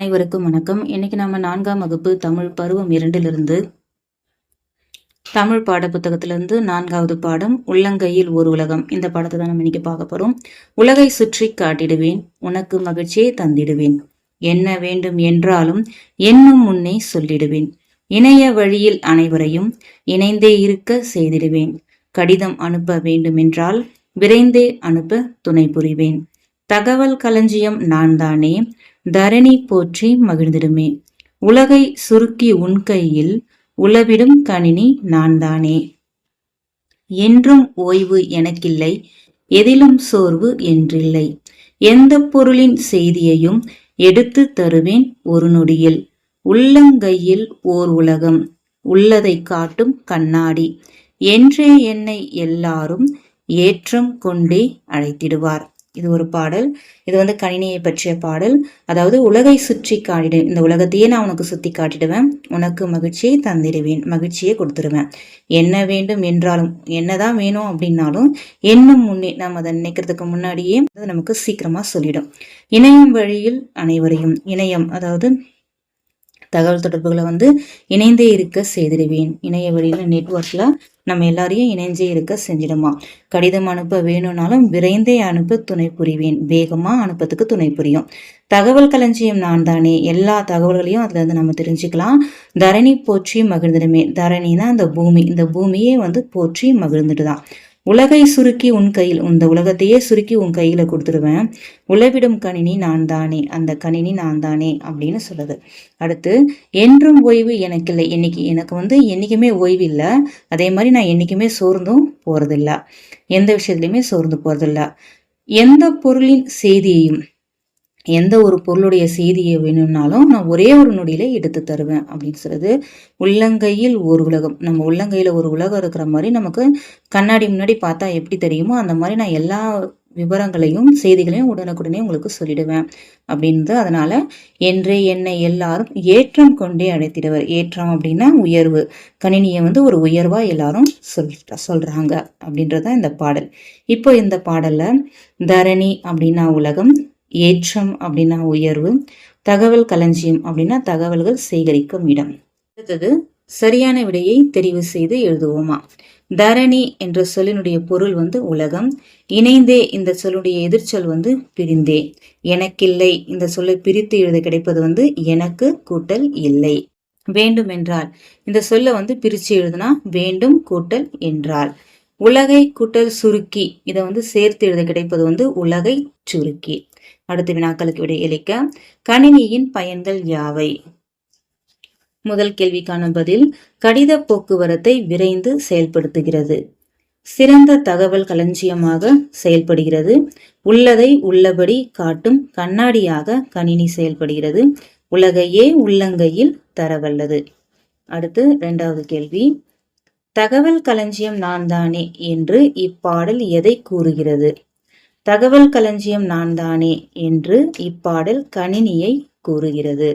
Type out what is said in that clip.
அனைவருக்கும் வணக்கம். இன்னைக்கு நம்ம நான்காம் வகுப்பு தமிழ் பருவம் இரண்டிலிருந்து தமிழ் பாட புத்தகத்திலிருந்து நான்காவது பாடம் உள்ளங்கையில் ஒரு உலகம் இந்த பாடத்தை தான் நம்ம இன்னைக்கு பார்க்க போறோம். உலகை சுற்றி காட்டிடுவேன் உனக்கு மகிழ்ச்சியை தந்திடுவேன். என்ன வேண்டும் என்றாலும் என்னும் முன்னே சொல்லிடுவேன். இணைய வழியில் அனைவரையும் இணைந்தே இருக்க செய்திடுவேன். கடிதம் அனுப்ப வேண்டுமென்றால் விரைந்தே அனுப்ப துணை புரிவேன். தகவல் களஞ்சியம் நான் தானே தரணி போற்றி மகிழ்ந்திடுமே. உலகை சுருக்கி உன் கையில் உளவிடும் கணினி நான் தானே என்றும் ஓய்வு எனக்கில்லை எதிலும் சோர்வு என்றில்லை. எந்த பொருளின் செய்தியையும் எடுத்து தருவேன் ஒரு நொடியில். உள்ளங்கையில் ஓர் உலகம் உள்ளதை காட்டும் கண்ணாடி. என்றே என்னை எல்லாரும் ஏற்றம் கொண்டே அழைத்திடுவார். இது ஒரு பாடல். இது வந்து கணினியை பற்றிய பாடல். அதாவது உலகை சுற்றி காட்டிடு இந்த உலகத்தையே நான் உனக்கு சுற்றி காட்டிடுவேன். உனக்கு மகிழ்ச்சியை தந்திடுவேன் மகிழ்ச்சியை கொடுத்துருவேன். என்ன வேண்டும் என்றாலும் என்னதான் வேணும் அப்படின்னாலும் என்ன முன்னே நம்ம அதை நினைக்கிறதுக்கு முன்னாடியே அது நமக்கு சீக்கிரமா சொல்லிடும். இணையம் வழியில் அனைவரையும் இணையம் அதாவது தகவல் தொடர்புகளை வந்து இணைந்தே இருக்க செய்திடுவேன். இணைய வழியில் நெட்ஒர்க்கில் நம்ம எல்லாரையும் இணைஞ்சே இருக்க செஞ்சிடுமா. கடிதம் அனுப்ப வேணும்னாலும் விரைந்தே அனுப்ப துணை புரிவேன். வேகமாக அனுப்பத்துக்கு துணை புரியும். தகவல் களஞ்சியம் நான் தானே. எல்லா தகவல்களையும் அதுலேருந்து வந்து நம்ம தெரிஞ்சுக்கலாம். தரணி போற்றி மகிழ்ந்துடுமே. தரணினா அந்த பூமி. இந்த பூமியே வந்து போற்றி மகிழ்ந்துட்டு தான் உலகை சுருக்கி உன் கையில் இந்த உலகத்தையே சுருக்கி உன் கையில் கொடுத்துருவேன். உளவிடும் கணினி நான் தானே அந்த கணினி நான் தானே அப்படின்னு சொல்லுது. அடுத்து என்றும் ஓய்வு எனக்கு இல்லை இன்னைக்கு எனக்கு வந்து என்றைக்குமே ஓய்வு இல்லை அதே மாதிரி நான் என்றைக்குமே சோர்ந்தும் போகிறதில்ல எந்த விஷயத்துலையுமே சோர்ந்து போகிறதில்ல எந்த பொருளின் செய்தியையும் எந்த ஒரு பொருளுடைய செய்தியை வேணும்னாலும் நான் ஒரே ஒரு நொடியில எடுத்து தருவேன் அப்படின்னு சொல்றது. உள்ளங்கையில் ஒரு உலகம். நம்ம உள்ளங்கையில் ஒரு உலகம் இருக்கிற மாதிரி நமக்கு கண்ணாடி முன்னாடி பார்த்தா எப்படி தெரியுமோ அந்த மாதிரி நான் எல்லா விவரங்களையும் செய்திகளையும் உடனுக்குடனே உங்களுக்கு சொல்லிடுவேன் அப்படின்றது. அதனால என்று என்னை எல்லாரும் ஏற்றம் கொண்டே அழைத்திடுவர். ஏற்றம் அப்படின்னா உயர்வு. கணினியை வந்து ஒரு உயர்வா எல்லாரும் சொல் சொல்றாங்க அப்படின்றதான் இந்த பாடல். இப்போ இந்த பாடல்ல தரணி அப்படின்னா உலகம் ஏற்றம் அப்படின்னா உயர்வு தகவல் களஞ்சியம் அப்படின்னா தகவல்கள் சேகரிக்கும் இடம். அடுத்தது சரியான விடையை தெரிவு செய்து எழுதுவோமா? தரணி என்ற சொல்லினுடைய பொருள் வந்து உலகம். இணைந்தே இந்த சொல்லுடைய எதிர்ச்சொல் வந்து பிரிந்தே. எனக்கில்லை இந்த சொல்லை பிரித்து எழுத கிடைப்பது வந்து எனக்கு கூட்டல் இல்லை. வேண்டும் என்றால் இந்த சொல்ல வந்து பிரித்து எழுதுனா வேண்டும் கூட்டல் என்றால். உலகை கூட்டல் சுருக்கி இதை வந்து சேர்த்து எழுத கிடைப்பது வந்து உலகை சுருக்கி. அடுத்த வினாக்களுக்கு விடையளிக்க கணினியின் பயன்கள் யாவை? முதல் கேள்விக்கான பதில் கடித போக்குவரத்தை விரைந்து செயல்படுத்துகிறது. சிறந்த தகவல் களஞ்சியமாக செயல்படுகிறது. உள்ளதை உள்ளபடி காட்டும் கண்ணாடியாக கணினி செயல்படுகிறது. உலகையே உள்ளங்கையில் தரவல்லது. அடுத்து இரண்டாவது கேள்வி தகவல் களஞ்சியம் நான் தானே என்று இப்பாடல் எதை கூறுகிறது? தகவல் களஞ்சியம் நான் தானே என்று இப்பாடல் கணினியை கூறுகிறது.